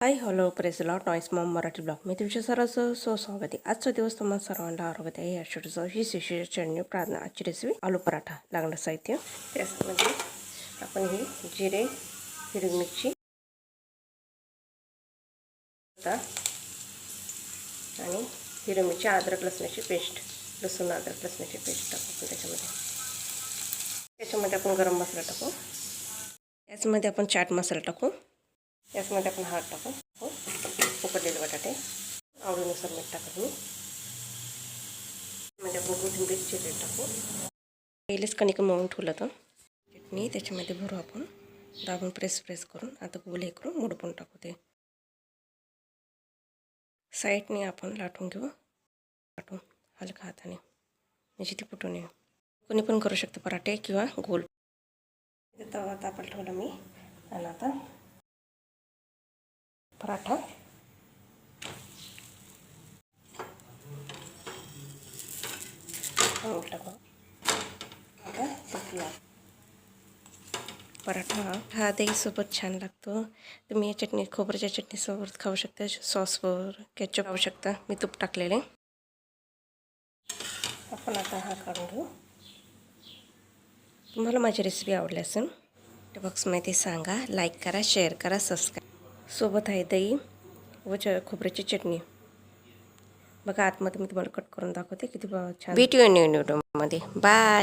हाय hello प्रेसला टॉईस mom Marathi blog. मी तुमच्या सर्वांचं सो स्वागत आहे आजचा दिवस तुम्हाला सर्वांना आरोग्य आहे. या शेवटचं ही शिशी चटणी प्रार्थना आजची रेसिपी आलू पराठा लागणार साहित्य. त्यामध्ये आपण हे जिरे हिरवी मिरची आणि हिरवी मिरची अद्रक लसणाची पेस्ट लसूण अद्रक लसणाची पेस्ट टाकू आपण त्याच्यामध्ये. त्याच्यामध्ये आपण गरम मसाला टाकू. त्याच्यामध्ये आपण चाट मसाला टाकू. याचमध्ये आपण हळद टाकू. हो. उकडलेले बटाटे. आवडीनुसार मीठ टाकू तुम्ही. मध्ये आपण कोथिंबीर चिरले टाकू. पहिलेच कणिक मळून ठेवलं तर चटणी त्याच्यामध्ये भरू आपण. दाबून प्रेस प्रेस करून आता गोल हे करून मोडपून टाकू ते. साईडने आपण लाटून घेऊ. लाटून हलका हाताने. म्हणजे ती फुटून येऊ कोणी पण करू शकतं पराठे किंवा गोल. तवा तापल ठेवलं मी. आणि आता पराठा. टाकू आता पराठा हा दहीसोबत छान लागतो. तुम्ही या चटणी खोबऱ्याच्या चटणीसोबत खाऊ शकता. सॉसवर कॅचअप खाऊ शकता. मी तूप टाकलेले. आपण आता हा काढून घेऊ. तुम्हाला माझी रेसिपी आवडली असेल बॉक्समध्ये सांगा लाईक करा शेअर करा सबस्क्राईब सोबत आहे दही व च खोबऱ्याची चटणी. बघा आतमध्ये मी तुम्हाला कट करून दाखवते किती छान. भेटू न्यू न्यूटमध्ये बाय